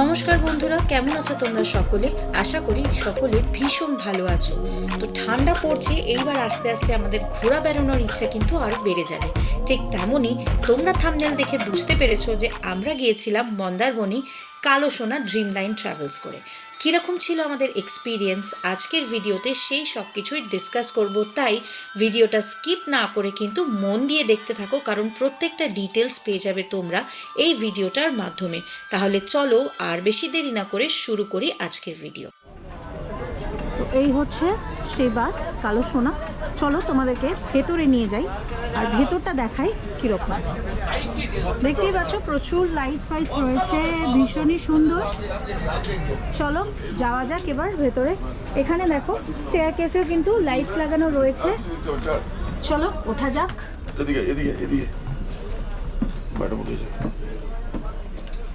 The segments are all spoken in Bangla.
নমস্কার বন্ধুরা, কেমন আছো তোমরা সকলে? আশা করি সকলে ভীষণ ভালো আছো। তো ঠান্ডা পড়ছে, এইবার আস্তে আস্তে আমাদের ঘোরা বেড়ানোর ইচ্ছা কিন্তু আরও বেড়ে যাবে। ঠিক তেমনই তোমরা থামনেল দেখে বুঝতে পেরেছ যে আমরা গিয়েছিলাম মন্দারমণি কালো সোনা ড্রিম লাইন ট্রাভেলস করে। কীরকম ছিল আমাদের এক্সপিরিয়েন্স আজকের ভিডিওতে সেই সব কিছুই ডিসকাস করব। তাই ভিডিওটা স্কিপ না করে কিন্তু মন দিয়ে দেখতে থাকো, কারণ প্রত্যেকটা ডিটেলস পেয়ে যাবে তোমরা এই ভিডিওটার মাধ্যমে। তাহলে চলো আর বেশি দেরি না করে শুরু করি আজকের ভিডিও তো এই হচ্ছে সেই বাস কালো সোনা। চলো তোমাদেরকে ভেতরে নিয়ে যাই আর ভেতরটা দেখাই কীরকম। দেখতেই পাচ্ছ প্রচুর লাইটস ফাইটস রয়েছে ভীষণই সুন্দর। চলো যাওয়া যাক এবার ভেতরে। এখানে দেখো স্টেয়ার কেসেও কিন্তু লাইটস লাগানো রয়েছে। চলো ওঠা যাক। এদিকে এদিকে এদিকে।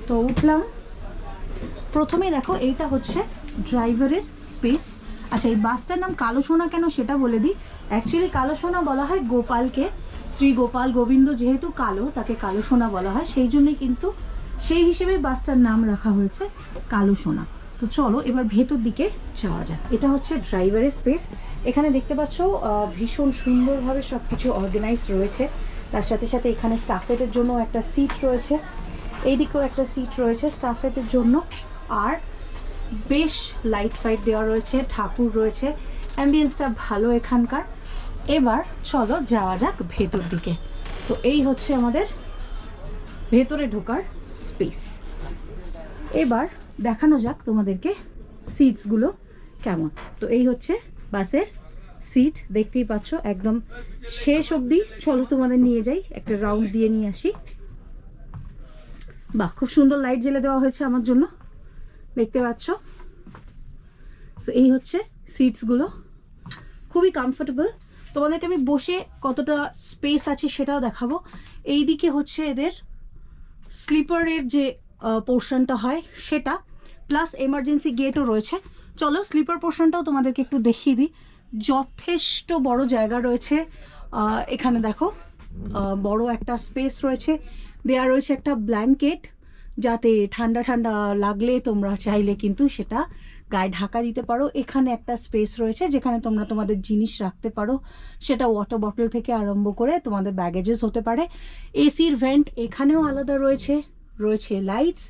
তো উঠলাম। প্রথমে দেখো এইটা হচ্ছে ড্রাইভারের স্পেস আচ্ছা এই বাসটার নাম কালো সোনা কেন সেটা বলে দিই? অ্যাকচুয়ালি কালো সোনা বলা হয় গোপালকে। শ্রী গোপাল গোবিন্দ যেহেতু কালো, তাকে কালো সোনা বলা হয়। সেই জন্যই কিন্তু সেই হিসেবে বাসটার নাম রাখা হয়েছে কালো সোনা। তো চলো, এবার ভেতর দিকে যাওয়া যাক। এটা হচ্ছে ড্রাইভারের স্পেস। এখানে দেখতে পাচ্ছ ভীষণ সুন্দরভাবে সব কিছু অর্গানাইজ রয়েছে। তার সাথে সাথে এখানে স্টাফেদের জন্য একটা সিট রয়েছে। এইদিকেও একটা সিট রয়েছে স্টাফেদের জন্য। আর বেশ লাইট ফাইট দেওয়া রয়েছে, ঠাকুর রয়েছে অ্যাম্বিয়েন্সটা ভালো এখানকার। এবার চলো যাওয়া যাক ভেতর দিকে। তো এই হচ্ছে আমাদের ভেতরে ঢোকার স্পেস এবার দেখানো যাক তোমাদেরকে সিটসগুলো কেমন। তো এই হচ্ছে বাসের সিট দেখতেই পাচ্ছ, একদম শেষ অবধি। চলো তোমাদের নিয়ে যাই, একটা রাউন্ড দিয়ে নিয়ে আসি। বাহ, খুব সুন্দর লাইট জ্বেলে দেওয়া হয়েছে আমার জন্য। দেখতে পাচ্ছ? এই হচ্ছে সিটসগুলো খুবই কমফোর্টেবল তোমাদেরকে আমি বসে কতটা স্পেস আছে সেটাও দেখাবো। এই দিকে হচ্ছে এদের স্লিপারের যে পোর্শনটা হয় সেটা। প্লাস এমার্জেন্সি গেটও রয়েছে। চলো স্লিপার পোর্শনটাও তোমাদেরকে একটু দেখিয়ে দিই। যথেষ্ট বড় জায়গা রয়েছে। এখানে দেখো বড় একটা স্পেস রয়েছে। দেয়া রয়েছে একটা ব্ল্যাঙ্কেট যাতে ঠান্ডা ঠান্ডা লাগলে তোমরা চাইলে কিন্তু সেটা গায়ে ঢাকা দিতে পারো। এখানে একটা স্পেস রয়েছে যেখানে তোমরা তোমাদের জিনিস রাখতে পারো। সেটা ওয়াটার বটল থেকে আরম্ভ করে তোমাদের ব্যাগেজেস হতে পারে। এসির ভেন্ট এখানেও আলাদা রয়েছে রয়েছে লাইটস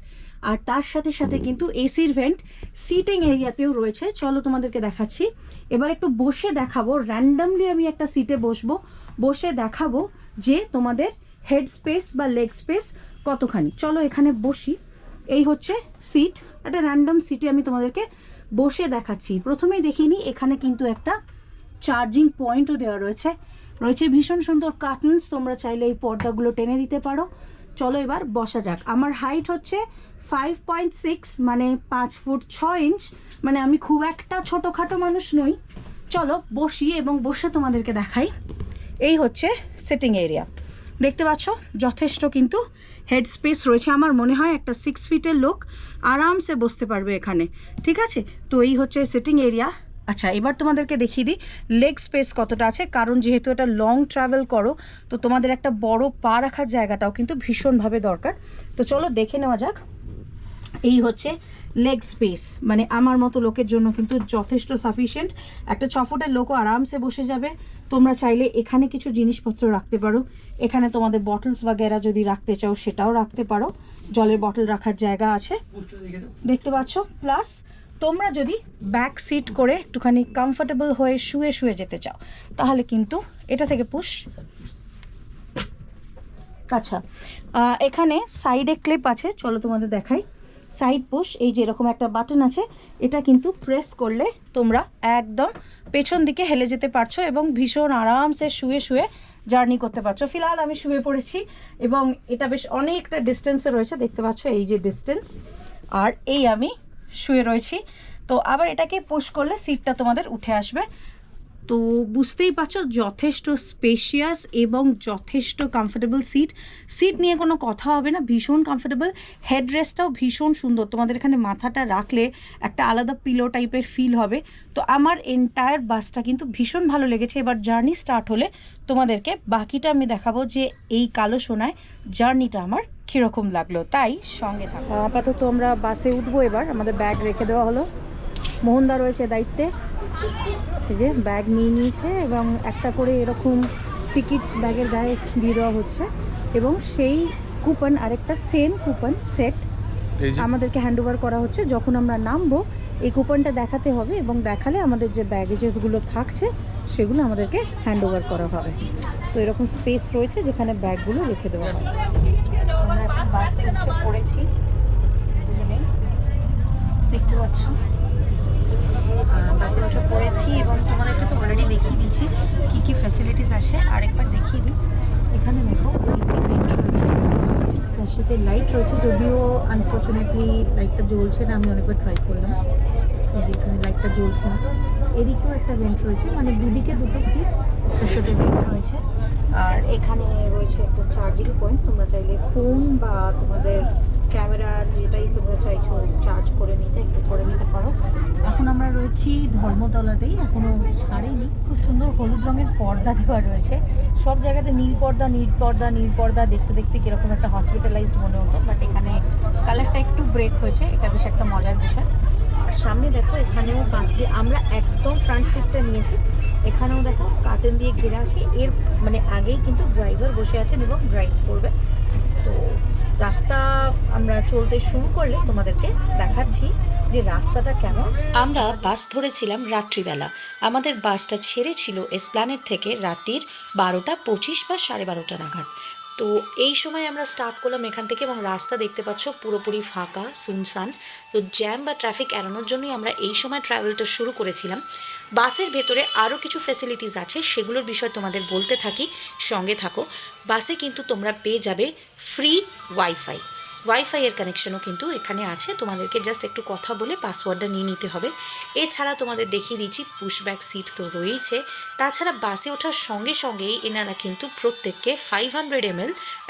আর তার সাথে সাথে কিন্তু এসির ভেন্ট সিটিং এরিয়াতেও রয়েছে। চলো তোমাদেরকে দেখাচ্ছি। এবার একটু বসে দেখাবো। র্যান্ডামলি আমি একটা সিটে বসবো। বসে দেখাবো যে তোমাদের হেড স্পেস বা লেগ স্পেস কতখানি? চলো এখানে বসি। এই হচ্ছে সিট একটা র্যান্ডম সিটে আমি তোমাদেরকে বসে দেখাচ্ছি। প্রথমেই দেখিনি এখানে কিন্তু একটা চার্জিং পয়েন্টও দেওয়া রয়েছে। রয়েছে ভীষণ সুন্দর কার্টনস তোমরা চাইলে এই পর্দাগুলো টেনে দিতে পারো। চলো এবার বসা যাক। আমার হাইট হচ্ছে ফাইভ পয়েন্ট সিক্স মানে পাঁচ ফুট ছ ইঞ্চ মানে আমি খুব একটা ছোটোখাটো মানুষ নই। চলো বসি এবং বসে তোমাদেরকে দেখাই। এই হচ্ছে সিটিং এরিয়া দেখতে পাচ্ছ? যথেষ্ট কিন্তু হেড স্পেস রয়েছে। আমার মনে হয় একটা সিক্স ফিটের লোক আরামসে বসতে পারবে এখানে। ঠিক আছে? তো এই হচ্ছে সিটিং এরিয়া আচ্ছা এবার তোমাদেরকে দেখিয়ে দিই লেগ স্পেস কতটা আছে। কারণ যেহেতু এটা লং ট্রাভেল করো, তো তোমাদের একটা বড় পা রাখার জায়গাটাও কিন্তু ভীষণভাবে দরকার। তো চলো দেখে নেওয়া যাক। এই হচ্ছে লেগ স্পেস মানে আমার মতো লোকের জন্য কিন্তু যথেষ্ট সাফিসিয়েন্ট একটা ছ ফুটের লোকও আরামসে বসে যাবে। তোমরা চাইলে এখানে কিছু জিনিসপত্র রাখতে পারো। এখানে তোমাদের বটলস বাগেরা যদি রাখতে চাও, সেটাও রাখতে পারো। জলের বটল রাখার জায়গা আছে। দেখতে পাচ্ছ? প্লাস তোমরা যদি ব্যাক সিট করে একটুখানি কমফোর্টেবল হয়ে শুয়ে শুয়ে যেতে চাও, তাহলে কিন্তু এটা থেকে পুশ আচ্ছা এখানে সাইডে ক্লিপ আছে। চলো তোমাদের দেখাই। সাইড পুশ এই যে এরকম একটা বাটন আছে, এটা কিন্তু প্রেস করলে তোমরা একদম পেছন দিকে হেলে যেতে পারছ এবং ভীষণ আরামসে শুয়ে শুয়ে জার্নি করতে পারছ। ফিলহাল আমি শুয়ে পড়েছি এবং এটা বেশ অনেকটা ডিস্টেন্সে রয়েছে, দেখতে পাচ্ছ এই যে ডিস্টেন্স আর এই আমি শুয়ে রয়েছি। তো আবার এটাকে পুশ করলে সিটটা তোমাদের উঠে আসবে। তো বুঝতেই পারছ, যথেষ্ট স্পেশিয়াস এবং যথেষ্ট কমফোর্টেবল সিট সিট নিয়ে কোনো কথা হবে না, ভীষণ কমফোর্টেবল হেডরেস্টটাও ভীষণ সুন্দর। তোমাদের এখানে মাথাটা রাখলে একটা আলাদা পিলো টাইপের ফিল হবে। তো আমার এন্টায়ার বাসটা কিন্তু ভীষণ ভালো লেগেছে। এবার জার্নি স্টার্ট হলে তোমাদেরকে বাকিটা আমি দেখাবো যে এই কালো সোনায় জার্নিটা আমার কীরকম লাগল। তাই সঙ্গে থাকো। আপাতত আমরা বাসে উঠবো এবার। আমাদের ব্যাগ রেখে দেওয়া হলো। মোহনদা রয়েছে দায়িত্বে। এই যে ব্যাগ নিয়ে নিয়েছে এবং একটা করে এরকম টিকিটস ব্যাগের গায়ে দিয়ে দেওয়া হচ্ছে এবং সেই কুপন আরেকটা সেম কুপন সেট আমাদেরকে হ্যান্ড ওভার করা হচ্ছে যখন আমরা নামবো এই কুপনটা দেখাতে হবে এবং দেখালে আমাদের যে ব্যাগেজেসগুলো থাকছে সেগুলো আমাদেরকে হ্যান্ড ওভার করা হবে। তো এরকম স্পেস রয়েছে যেখানে ব্যাগগুলো রেখে দেওয়া হবে। আমরা এখন বাসে পড়েছি। দেখতে পাচ্ছ? বাসে উঠে পড়েছি এবং তোমাদেরকে তো অলরেডি দেখিয়ে দিয়েছি কী কী ফ্যাসিলিটিস আছে। আরেকবার দেখিয়ে দিই। এখানে দেখো এসি ভেন্ট রয়েছে। তার সাথে লাইট রয়েছে, যদিও আনফর্চুনেটলি লাইটটা জ্বলছে না, আমি অনেকবার ট্রাই করলাম। এখানে লাইটটা জ্বলছে না। এদিকেও একটা ভেন্ট রয়েছে মানে দুদিকে দুটো সিট তার সাথে ভেন্ট রয়েছে। আর এখানে রয়েছে একটা চার্জিং পয়েন্ট তোমরা চাইলে ফোন বা তোমাদের ক্যামেরা যেটাই তোমরা চাইছো চার্জ করে নিতে, একটু করে নিতে পারো। এখন আমরা রয়েছি ধর্মতলাতেই, এখনও ছাড়েনি। খুব সুন্দর হলুদ রঙের পর্দা দেওয়া রয়েছে। সব জায়গাতে নীল পর্দা নীল পর্দা নীল পর্দা, দেখতে দেখতে কীরকম একটা হসপিটালাইজড মনে হতো বাট এখানে কালারটা একটু ব্রেক হয়েছে, এটা বেশ একটা মজার বিষয়। আর সামনে দেখো, এখানেও কাঁচ দিয়ে আমরা একদম ফ্রন্ট সিটটা নিয়েছি। এখানেও দেখো কার্টেন দিয়ে ঘেরা আছে। এর মানে আগেই কিন্তু ড্রাইভার বসে আছেন এবং ড্রাইভ করবে। রাস্তা আমরা চলতে শুরু করলে তোমাদেরকে দেখাচ্ছি যে রাস্তাটা কেমন। আমরা বাস ধরেছিলাম রাত্রিবেলা। আমাদের বাসটা ছেড়েছিল এসপ্ল্যানেট থেকে রাত্রির বারোটা পঁচিশ বা সাড়ে বারোটা নাগাদ। তো এই সময় আমরা স্টার্ট করলাম এখান থেকে এবং রাস্তা দেখতে পাচ্ছ পুরোপুরি ফাঁকা, সুনসান। তো জ্যাম বা ট্রাফিক এড়ানোর জন্যই আমরা এই সময় ট্রাভেলটা শুরু করেছিলাম। বাসের ভেতরে আরও কিছু ফেসিলিটিস আছে, সেগুলোর বিষয় তোমাদের বলতে থাকি, সঙ্গে থাকো। বাসে কিন্তু তোমরা পেয়ে যাবে ফ্রি ওয়াইফাই ওয়াইফাই এর কানেকশনও কিন্তু এখানে আছে, তোমাদেরকে জাস্ট একটু কথা বলে পাসওয়ার্ডটা নিয়ে নিতে হবে। এছাড়া তোমাদের দেখিয়ে দিচ্ছি পুশব্যাক সিট তো রয়েছে। তাছাড়া বাসে ওঠার সঙ্গে সঙ্গেই এনারা কিন্তু প্রত্যেককে ফাইভ হান্ড্রেড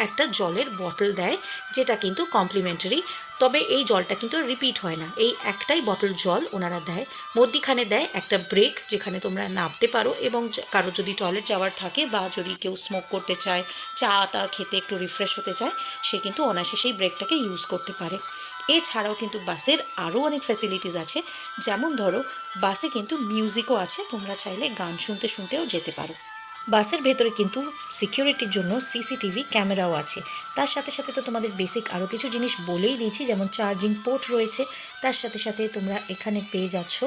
একটা জলের বটল দেয়, যেটা কিন্তু কমপ্লিমেন্টারি তবে এই জলটা কিন্তু রিপিট হয় না। এই একটাই বটল জল ওনারা দেয়। মধ্যিখানে দেয় একটা ব্রেক যেখানে তোমরা নামতে পারো এবং কারও যদি টয়লেট যাওয়ার থাকে বা যদি কেউ স্মোক করতে চায়, চা টা খেতে একটু রিফ্রেশ হতে চায়, সে কিন্তু অনায়াসে সেই ব্রেকটাকে ইউজ করতে পারে। এছাড়াও কিন্তু বাসের আরও অনেক ফ্যাসিলিটিস আছে। যেমন ধরো, বাসে কিন্তু মিউজিকও আছে, তোমরা চাইলে গান শুনতে শুনতেও যেতে পারো। বাসের ভেতরে কিন্তু সিকিউরিটির জন্য সিসিটিভি ক্যামেরাও আছে। তার সাথে সাথে তো তোমাদের বেসিক আরও কিছু জিনিস বলেই দিয়েছি, যেমন চার্জিং পোর্ট রয়েছে। তার সাথে সাথে তোমরা এখানে পেয়ে যাচ্ছ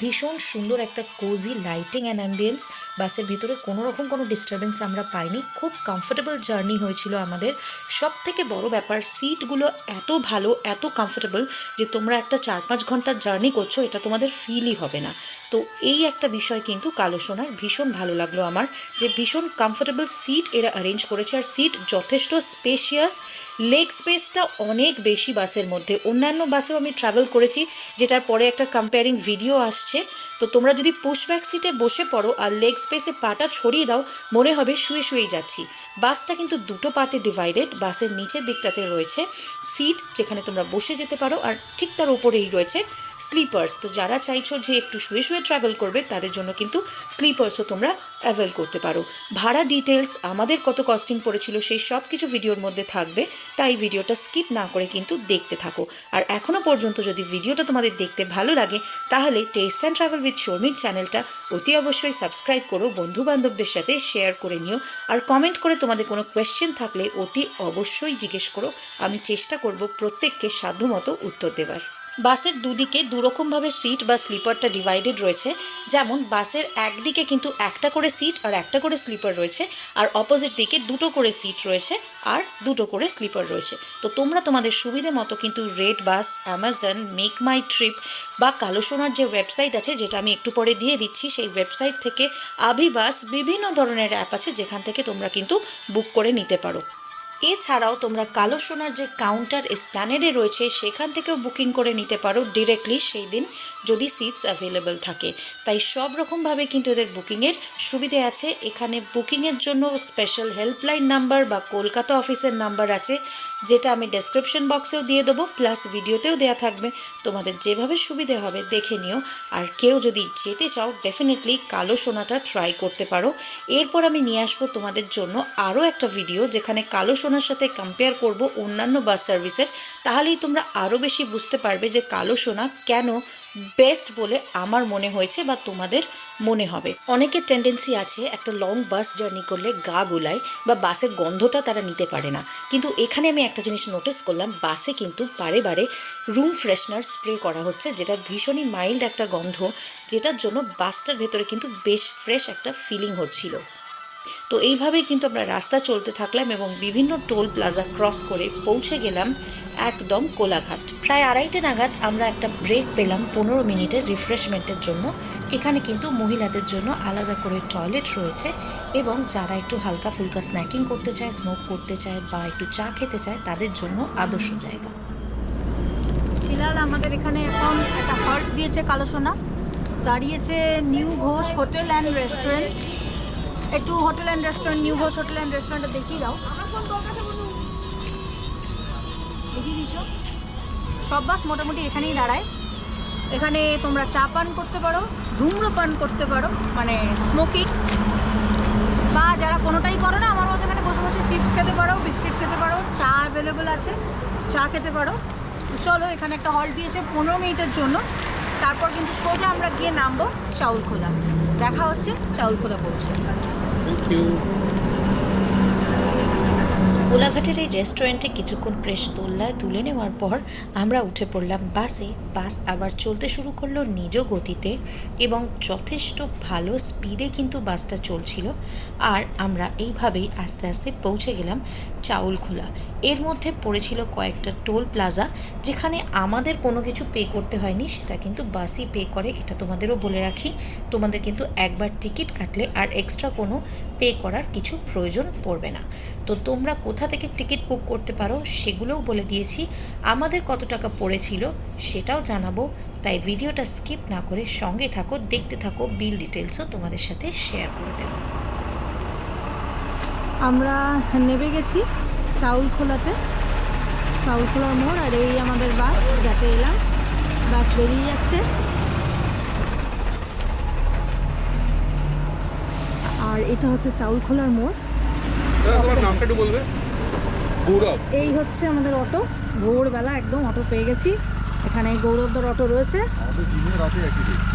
ভীষণ সুন্দর একটা কোজি লাইটিং অ্যান্ড অ্যাম্বিয়েন্স বাসের ভিতরে কোনো রকম কোনো ডিস্টারবেন্স আমরা পাইনি। খুব কমফোর্টেবল জার্নি হয়েছিল আমাদের। সব থেকে বড় ব্যাপার সিটগুলো এত ভালো, এত কমফোর্টেবল যে তোমরা একটা চার পাঁচ ঘণ্টার জার্নি করছ, এটা তোমাদের ফিলই হবে না। তো এই একটা বিষয় কিন্তু কালো সোনার ভীষণ ভালো লাগল আমার, যে ভীষণ কমফোর্টেবল সিট এরা অ্যারেঞ্জ করেছে। আর সিট যথেষ্ট স্পেশিয়াস লেগ স্পেসটা অনেক বেশি বাসের মধ্যে। অন্যান্য বাসেও আমি ট্রাভেল করেছি, যেটার পরে একটা কম্পেয়ারিং ভিডিও আসছে। তো তোমরা যদি পুশব্যাক সিটে বসে পড়ো আর লেগ স্পেসে পাটা ছড়িয়ে দাও, মনে হবে শুয়ে শুয়েই যাচ্ছি। বাসটা কিন্তু দুটো পার্টে ডিভাইডেড বাসের নিচের দিকটাতে রয়েছে সিট যেখানে তোমরা বসে যেতে পারো, আর ঠিক তার উপরেই রয়েছে স্লিপার্স তো যারা চাইছো যে একটু শুয়ে শুয়ে ট্রাভেল করবে, তাদের জন্য কিন্তু স্লিপার্সও তোমরা অ্যাভেল করতে পারো। ভাড়া ডিটেলস আমাদের কত কস্টিং পড়েছিল, সেই সব কিছু ভিডিওর মধ্যে থাকবে। তাই ভিডিওটা স্কিপ না করে কিন্তু দেখতে থাকো। আর এখনও পর্যন্ত যদি ভিডিওটা তোমাদের দেখতে ভালো লাগে, তাহলে টেস্ট অ্যান্ড ট্রাভেল উইথ শর্মির চ্যানেলটা অতি অবশ্যই সাবস্ক্রাইব করো বন্ধু বান্ধবদের সাথে শেয়ার করে নিও, আর কমেন্ট করে তোমাদের কোনো কোয়েশ্চেন থাকলে অতি অবশ্যই জিজ্ঞেস করো। আমি চেষ্টা করব প্রত্যেককে সাধ্যমতো উত্তর দেবার। বাসের দুদিকে দুরকমভাবে সিট বা স্লিপারটা ডিভাইডেড রয়েছে। যেমন, বাসের একদিকে কিন্তু একটা করে সিট আর একটা করে স্লিপার রয়েছে আর অপোজিট দিকে দুটো করে সিট রয়েছে আর দুটো করে স্লিপার রয়েছে। তো তোমরা তোমাদের সুবিধে মতো কিন্তু রেড বাস, অ্যামাজন, মেক মাই ট্রিপ বা কালো সোনার যে ওয়েবসাইট আছে, যেটা আমি একটু পরে দিয়ে দিচ্ছি, সেই ওয়েবসাইট থেকে আভিবাস বিভিন্ন ধরনের অ্যাপ আছে, যেখান থেকে তোমরা কিন্তু বুক করে নিতে পারো। এছাড়াও তোমরা কালো সোনার যে কাউন্টার এসপ্ল্যানেডে রয়েছে, সেখান থেকেও বুকিং করে নিতে পারো ডিরেক্টলি সেই দিন যদি সিটস অ্যাভেলেবেল থাকে। তাই সব রকমভাবে কিন্তু এদের বুকিংয়ের সুবিধে আছে। এখানে বুকিংয়ের জন্য স্পেশাল হেল্পলাইন নাম্বার বা কলকাতা অফিসের নাম্বার আছে, যেটা আমি ডেসক্রিপশন বক্সেও দিয়ে দেবো প্লাস ভিডিওতেও দেওয়া থাকবে। তোমাদের যেভাবে সুবিধে হবে দেখে নিও। আর কেউ যদি যেতে চাও ডেফিনেটলি কালো সোনাটা ট্রাই করতে পারো। এরপর আমি নিয়ে আসব তোমাদের জন্য আরও একটা ভিডিও যেখানে কালো সোনা সোনার সাথে কম্পেয়ার করব অন্যান্য বাস সার্ভিসের তাহলেই তোমরা আরও বেশি বুঝতে পারবে যে কালো সোনা কেন বেস্ট বলে আমার মনে হয়েছে বা তোমাদের মনে হবে। অনেকের টেন্ডেন্সি আছে একটা লং বাস জার্নি করলে গা গুলায় বা বাসের গন্ধটা তারা নিতে পারে না। কিন্তু এখানে আমি একটা জিনিস নোটিস করলাম বাসে কিন্তু বারে বারে রুম ফ্রেশনার স্প্রে করা হচ্ছে যেটা ভীষণই মাইল্ড একটা গন্ধ, যেটার জন্য বাসটার ভেতরে কিন্তু বেশ ফ্রেশ একটা ফিলিং হচ্ছিল। তো এইভাবেই কিন্তু আমরা রাস্তা চলতে থাকলাম এবং বিভিন্ন টোল প্লাজা ক্রস করে পৌঁছে গেলাম একদম কোলাঘাট। প্রায় আড়াইটে নাগাদ আমরা একটা ব্রেক পেলাম পনেরো মিনিটের রিফ্রেশমেন্টের জন্য। এখানে কিন্তু মহিলাদের জন্য আলাদা করে টয়লেট রয়েছে এবং যারা একটু হালকা ফুলকা স্ন্যাকিং করতে চায় স্মোক করতে চায় বা একটু চা খেতে চায়, তাদের জন্য আদর্শ জায়গা। ফিলহাল আমাদের এখানে এখন একটা হল্ট দিয়েছে কালো সোনা। দাঁড়িয়েছে new Ghosh hotel and restaurant একটু hotel and restaurant new Ghosh hotel and রেস্টুরেন্টটা দেখিয়ে দাও। দেখিয়ে দিচ্ছ সব বাস মোটামুটি এখানেই দাঁড়ায়। এখানে তোমরা চা পান করতে পারো ধূম্রপান করতে পারো মানে স্মোকিং বা যারা কোনোটাই করো না, আমার মতো এখানে বসে বসে চিপস খেতে পারো বিস্কিট খেতে পারো, চা অ্যাভেলেবেল আছে, চা খেতে পারো। চলো, এখানে একটা হল দিয়েছে পনেরো মিনিটের জন্য। তারপর কিন্তু সোজা আমরা গিয়ে নামবো চাউলখোলা দেখা হচ্ছে চাউলখোলা পৌঁছে। Thank you. কোলাঘাটের এই রেস্টুরেন্টে কিছুক্ষণ প্রেস দোল্লায় তুলে নেওয়ার পর আমরা উঠে পড়লাম বাসে। বাস আবার চলতে শুরু করল নিজ গতিতে এবং যথেষ্ট ভালো স্পিডে কিন্তু বাসটা চলছিল। আর আমরা এইভাবেই আস্তে আস্তে পৌঁছে গেলাম চাউলখোলা এর মধ্যে পড়েছিল কয়েকটা টোল প্লাজা, যেখানে আমাদের কোনো কিছু পে করতে হয়নি, সেটা কিন্তু বাসই পে করে। এটা তোমাদেরও বলে রাখি। তোমাদের কিন্তু একবার টিকিট কাটলে আর এক্সট্রা কোনো পে করার কিছু প্রয়োজন পড়বে না। তো তোমরা কোথা থেকে টিকিট বুক করতে পারো সেগুলোও বলে দিয়েছি। আমাদের কত টাকা পড়েছিল সেটাও জানাব। তাই ভিডিওটা স্কিপ না করে সঙ্গে থাকো, দেখতে থাকো, বিল ডিটেলসও তোমাদের সাথে শেয়ার করে দেবো। আমরা নেমে গেছি চাউলখোলাতে। চাউলখোলার মোড় আর এই আমাদের বাস যাতে এলাম। বাস বেরিয়ে যাচ্ছে। আর এটা হচ্ছে চাউলখোলার মোড়। নামটা একটু বলবে? গৌরব। এই হচ্ছে আমাদের অটো। ভোরবেলা একদম অটো পেয়ে গেছি। এখানে গৌরবদার অটো রয়েছে।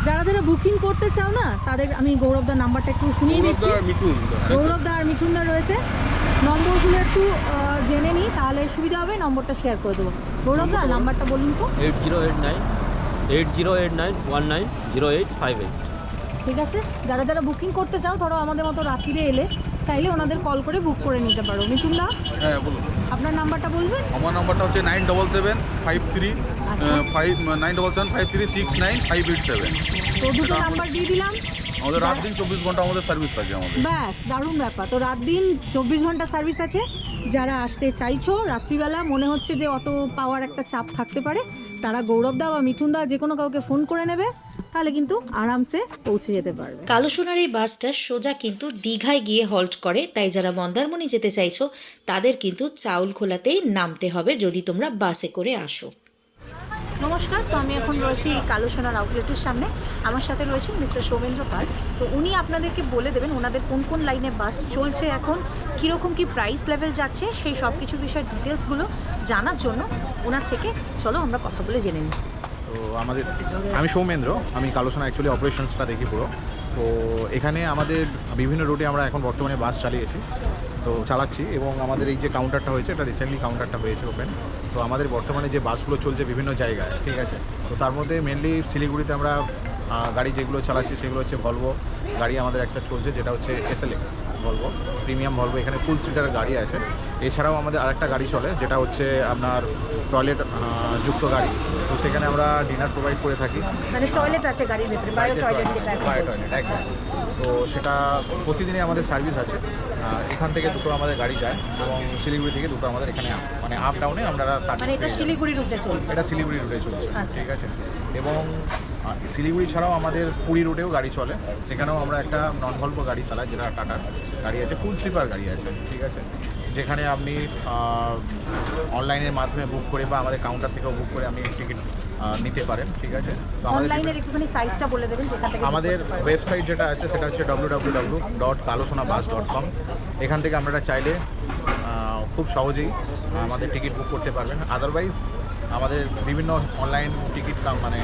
যারা যারা বুকিং করতে চাও না তাদের আমি গৌরবদার নাম্বারটা একটু শুনিয়ে দিচ্ছি। গৌরবদা মিঠুন গৌরবদা আর মিঠুনদা রয়েছে। নম্বরগুলো একটু জেনে নিই তাহলে সুবিধা হবে নম্বরটা শেয়ার করে দেবো। গৌরবদা নাম্বারটা বলুন তো। Eight zero eight nine eight zero eight nine one nine zero eight five eight ঠিক আছে যারা যারা বুকিং করতে চাও ধরো আমাদের মতো রাত্রিরে এলে চাইলে ওনাদের কল করে বুক করে নিতে পারো। মিঠুনদা হ্যাঁ বলুন। আপনার নাম্বারটা বলবেন? আমার নাম্বারটা হচ্ছে nine double seven five three. Five nine double seven five three six nine five eight seven তো দুটো নাম্বার দিয়ে দিলাম। আমাদের রাত দিন চব্বিশ ঘণ্টা আমাদের সার্ভিস থাকে আমাদের। ব্যাস দারুণ ব্যাপার। তো রাত দিন চব্বিশ ঘণ্টা সার্ভিস আছে। যারা আসতে চাইছো রাত্রিবেলা মনে হচ্ছে যে অটো পাওয়ার একটা চাপ থাকতে পারে তারা গৌরবদা বা মিঠুনদা যে কোনো কাউকে ফোন করে নেবে। তাহলে কিন্তু আরামসে পৌঁছে যেতে পারবে। কালোসোনার এই বাসটা সোজা কিন্তু দীঘায় গিয়ে হল্ট করে। তাই যারা মন্দারমণি যেতে চাইছো তাদের কিন্তু চাউল খোলাতেই নামতে হবে যদি তোমরা বাসে করে আসো। নমস্কার তো আমি এখন রয়েছি কালো সোনার আউটলেটের সামনে। আমার সাথে রয়েছেন মিস্টার সৌমেন্দ্র পাল। তো উনি আপনাদেরকে বলে দেবেন ওনাদের কোন কোন লাইনে বাস চলছে এখন কীরকম কি প্রাইস লেভেল যাচ্ছে সেই সব কিছু বিষয়ের ডিটেলসগুলো জানার জন্য ওনার থেকে চলো আমরা কথা বলে জেনে নিই। তো আমাদের আমি সৌমেন্দ্র, আমি কালোসোনা অ্যাকচুয়ালি অপারেশনসটা দেখি পুরো। তো এখানে আমাদের বিভিন্ন রুটে আমরা এখন বর্তমানে বাস চালিয়েছি। তো চালাচ্ছি এবং আমাদের এই যে কাউন্টারটা হয়েছে, এটা রিসেন্টলি কাউন্টারটা হয়েছে ওপেন তো আমাদের বর্তমানে যে বাসগুলো চলছে বিভিন্ন জায়গায়, ঠিক আছে? তো তার মধ্যে মেনলি শিলিগুড়িতে আমরা গাড়ি যেগুলো চালাচ্ছি সেগুলো হচ্ছে ভলভো গাড়ি আমাদের একটা চলছে, যেটা হচ্ছে এসএলএক্স ভলভো প্রিমিয়াম ভলভো এখানে ফুল সিটার গাড়ি আছে। এছাড়াও আমাদের আরেকটা গাড়ি চলে, যেটা হচ্ছে আপনার টয়লেট যুক্ত গাড়ি। তো সেখানে আমরা ডিনার প্রোভাইড করে থাকি। মানে টয়লেট আছে গাড়ির ভেতরে বায়ো টয়লেট যেটা বায়ো টয়লেট একদম। তো সেটা প্রতিদিনই আমাদের সার্ভিস আছে। এখান থেকে দুটো আমাদের গাড়ি যায় এবং শিলিগুড়ি থেকে দুটো আমাদের এখানে মানে আপ ডাউনে আমরা সার্ভিস মানে এটা শিলিগুড়ি রুটে চলছে। এটা শিলিগুড়ি রুটে চলছে আচ্ছা। ঠিক আছে? এবং শিলিগুড়ি ছাড়াও আমাদের পুরী রুটেও গাড়ি চলে। সেখানেও আমরা একটা নন ভলভো গাড়ি চালাই যেটা টাটার গাড়ি আছে ফুল স্লিপার গাড়ি আছে ঠিক আছে? যেখানে আপনি অনলাইনের মাধ্যমে বুক করে বা আমাদের কাউন্টার থেকেও বুক করে আপনি টিকিট নিতে পারেন ঠিক আছে? তো আমাদের অনলাইনের একটুখানি সাইটটা বলে দেবেন যেখান থেকে আমাদের ওয়েবসাইট যেটা আছে সেটা হচ্ছে W dot Kalo Sona bus dot com এখান থেকে আপনারা চাইলে খুব সহজেই আমাদের টিকিট বুক করতে পারবেন। আদারওয়াইজ আমাদের বিভিন্ন অনলাইন টিকিট মানে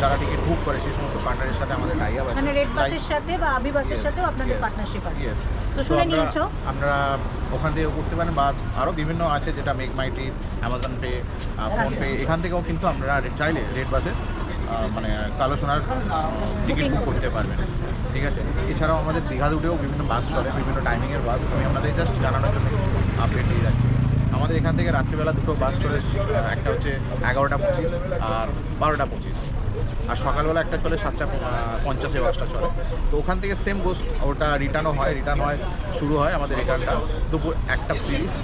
যারা টিকিট বুক করে সেই সমস্ত পার্টনারের সাথে আমাদের টাই আপ আছে। মানে রেড বাসের সাথে বা আবি বাসের সাথেও আপনাদের পার্টনারশিপ আছে। তো শুনে নিয়েছো? আমরা ওখান থেকেও করতে পারেন বা আরও বিভিন্ন আছে যেটা MakeMyTrip Amazon pay PhonePe এখান থেকেও কিন্তু আপনারা চাইলে রেড বাসের মানে কালো সোনার টিকিট বুক করতে পারবেন। ঠিক আছে? এছাড়াও আমাদের দীঘা দুটেও বিভিন্ন বাস চলে বিভিন্ন টাইমিংয়ের বাস আমি আপনাদের জাস্ট জানানোর জন্য আপডেট দিয়ে যাচ্ছি। আমাদের এখান থেকে রাত্রিবেলা দুটো বাস চলে এসেছে একটা হচ্ছে এগারোটা পঁচিশ আর বারোটা পঁচিশ। আর সকালবেলা একটা চলে, সাতটা পঞ্চাশে বাসটা চলে। তো ওখান থেকে সেম গোস ওটা রিটার্নও হয় রিটার্ন হয়, শুরু হয় আমাদের রিটার্নটা দুপুর একটা তিরিশ,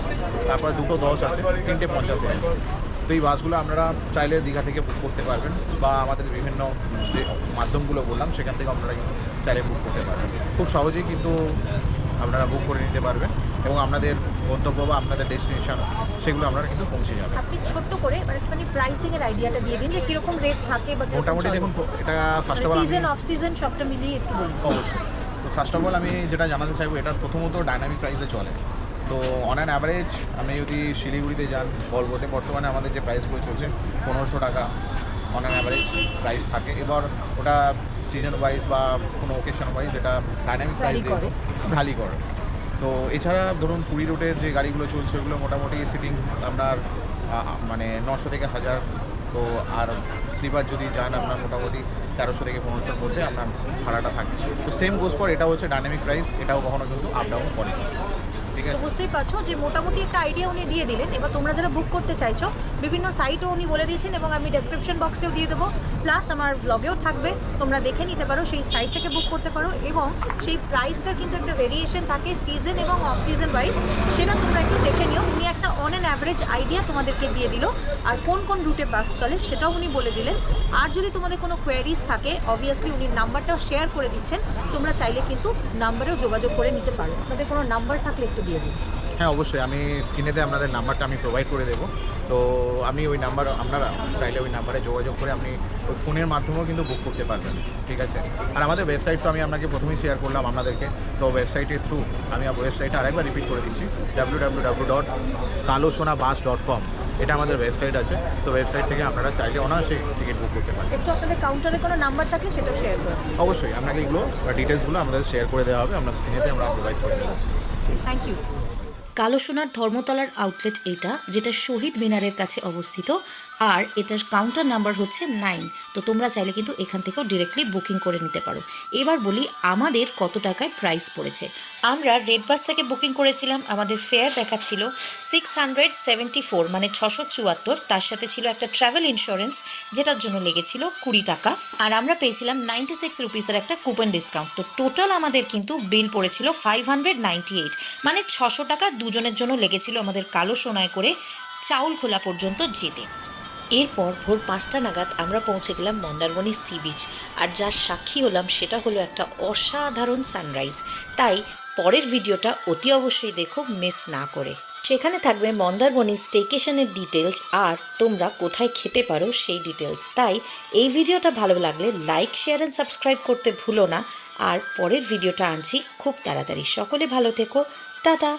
তারপরে দুটো দশ আছে, তিনটে পঞ্চাশে আছে। তো এই বাসগুলো আপনারা চাইলে দীঘা থেকে বুক করতে পারবেন বা আমাদের বিভিন্ন যে মাধ্যমগুলো বললাম, সেখান থেকে আপনারা চাইলে বুক করতে পারবেন। খুব সহজেই কিন্তু আপনারা বুক করে নিতে পারবেন। এবং আপনাদের গন্তব্য বা আপনাদের ডেস্টিনেশন সেগুলো আপনারা কিন্তু পৌঁছে যাবেন। আপনি ছোট্ট করে মানে প্রাইসিং এর আইডিয়াটা দিয়ে দিন যে কীরকম রেট থাকে বা মোটামুটি দেখুন এটা first of all season off season সবটা মিলিয়ে একটু বলুন। অবশ্যই। তো ফার্স্ট অফ অল আমি যেটা জানাতে চাইব এটা প্রথমত ডাইনামিক প্রাইসে চলে। তো অন অ্যান অ্যাভারেজ আপনি যদি শিলিগুড়িতে যান বলবোতে বর্তমানে আমাদের যে প্রাইসগুলো চলছে পনেরোশো টাকা অন অ্যান অ্যাভারেজ প্রাইস থাকে। এবার ওটা সিজন ওয়াইজ বা কোনো ওকেশন ওয়াইজ এটা ডাইনামিক প্রাইস ভ্যালি করে। তো এছাড়া ধরুন পুরী রোডের যে গাড়িগুলো চলছে, ওগুলো মোটামুটি সিটিং আপনার মানে নশো থেকে হাজার। তো আর স্লিপার যদি যান, আপনার মোটামুটি তেরোশো থেকে পনেরোশোর মধ্যে আপনার ভাড়াটা থাকবে। তো সেম গোস পর এটা হচ্ছে ডাইনামিক প্রাইস এটাও কখনো কিন্তু আপ ডাউন করে ঠিক আছে? বুঝতেই পারছ যে মোটামুটি একটা আইডিয়া উনি দিয়ে দিলেন। এবার তোমরা যারা বুক করতে চাইছো, বিভিন্ন সাইটও উনি বলে দিয়েছেন এবং আমি ডেসক্রিপশন বক্সেও দিয়ে দেবো। প্লাস আমার ব্লগেও থাকবে। তোমরা দেখে নিতে পারো, সেই সাইট থেকে বুক করতে পারো এবং সেই প্রাইসটার কিন্তু একটা ভেরিয়েশন থাকে সিজন এবং অফ সিজন ওয়াইজ সেটা তোমরা একটু দেখে নিও। উনি একটা অন অ্যান অ্যাভারেজ আইডিয়া তোমাদেরকে দিয়ে দিল। আর কোন কোন রুটে বাস চলে সেটাও উনি বলে দিলেন। আর যদি তোমাদের কোনো কোয়ারিজ থাকে অবভিয়াসলি উনি নাম্বারটাও শেয়ার করে দিচ্ছেন। তোমরা চাইলে কিন্তু নাম্বারেও যোগাযোগ করে নিতে পারো। আপনাদের কোনো নাম্বার থাকলে একটু দিয়ে দিন হ্যাঁ অবশ্যই। আমি স্ক্রিনেতে আপনাদের নাম্বারটা আমি প্রোভাইড করে দেবো। তো আমি ওই নাম্বার আপনারা চাইলে ওই নাম্বারে যোগাযোগ করে আপনি ওই ফোনের মাধ্যমেও কিন্তু বুক করতে পারবেন ঠিক আছে? আর আমাদের ওয়েবসাইট তো আমি আপনাকে প্রথমেই শেয়ার করলাম আপনাদেরকে। তো ওয়েবসাইটের থ্রু আমি ওয়েবসাইটটা আরেকবার রিপিট করে দিচ্ছি। ডাব্লিউ ডাব্লিউ ডাব্লিউ ডট কালো সোনা বাস ডট কম এটা আমাদের ওয়েবসাইট আছে। তো ওয়েবসাইট থেকে আপনারা চাইলে অনায়াসে টিকিট বুক করতে পারেন একটু আপনাদের কাউন্টারে কোনো নাম্বার থাকলে সেটাও শেয়ার করুন। অবশ্যই আপনাকে এগুলো ডিটেলসগুলো আমাদের শেয়ার করে দেওয়া হবে। আপনার স্ক্রিনেতে আমরা প্রোভাইড করে দেবো। থ্যাংক ইউ কালো সোনার ধর্মতলার আউটলেট এটা যেটা শহীদ মিনারের কাছে অবস্থিত। আর এটার কাউন্টার নাম্বার হচ্ছে নাইন তো তোমরা চাইলে কিন্তু এখান থেকেও ডিরেক্টলি বুকিং করে নিতে পারো। এবার বলি আমাদের কত টাকায় প্রাইস পড়েছে। আমরা রেড বাস থেকে বুকিং করেছিলাম, আমাদের ফেয়ার দেখাচ্ছিল সিক্স হান্ড্রেড সেভেন্টি ফোর মানে ছশো চুয়াত্তর। তার সাথে ছিল একটা ট্রাভেল ইন্স্যুরেন্স যেটার জন্য লেগেছিল কুড়ি টাকা। আর আমরা পেয়েছিলাম নাইনটি সিক্স রুপিসের একটা কুপন ডিসকাউন্ট তো টোটাল আমাদের কিন্তু বিল পড়েছিল ফাইভ হান্ড্রেড নাইনটি এইট মানে ছশো টাকা দুজনের জন্য লেগেছিল আমাদের কালো সোনায় করে চাউল খোলা পর্যন্ত যেতে। এরপর ভোর পাঁচটা নাগাদ আমরা পৌঁছে গেলাম মন্দারমণি সি বিচ। আর যার সাক্ষী হলাম সেটা হলো একটা অসাধারণ সানরাইজ। তাই পরের ভিডিওটা অতি অবশ্যই দেখো, মিস না করে। সেখানে থাকবে মন্দারমণি স্টেকেশনের ডিটেলস আর তোমরা কোথায় খেতে পারো সেই ডিটেলস তাই এই ভিডিওটা ভালো লাগলে লাইক, শেয়ার অ্যান্ড সাবস্ক্রাইব করতে ভুলো না। আর পরের ভিডিওটা আনছি খুব তাড়াতাড়ি। সকলে ভালো থেকো। টাটা!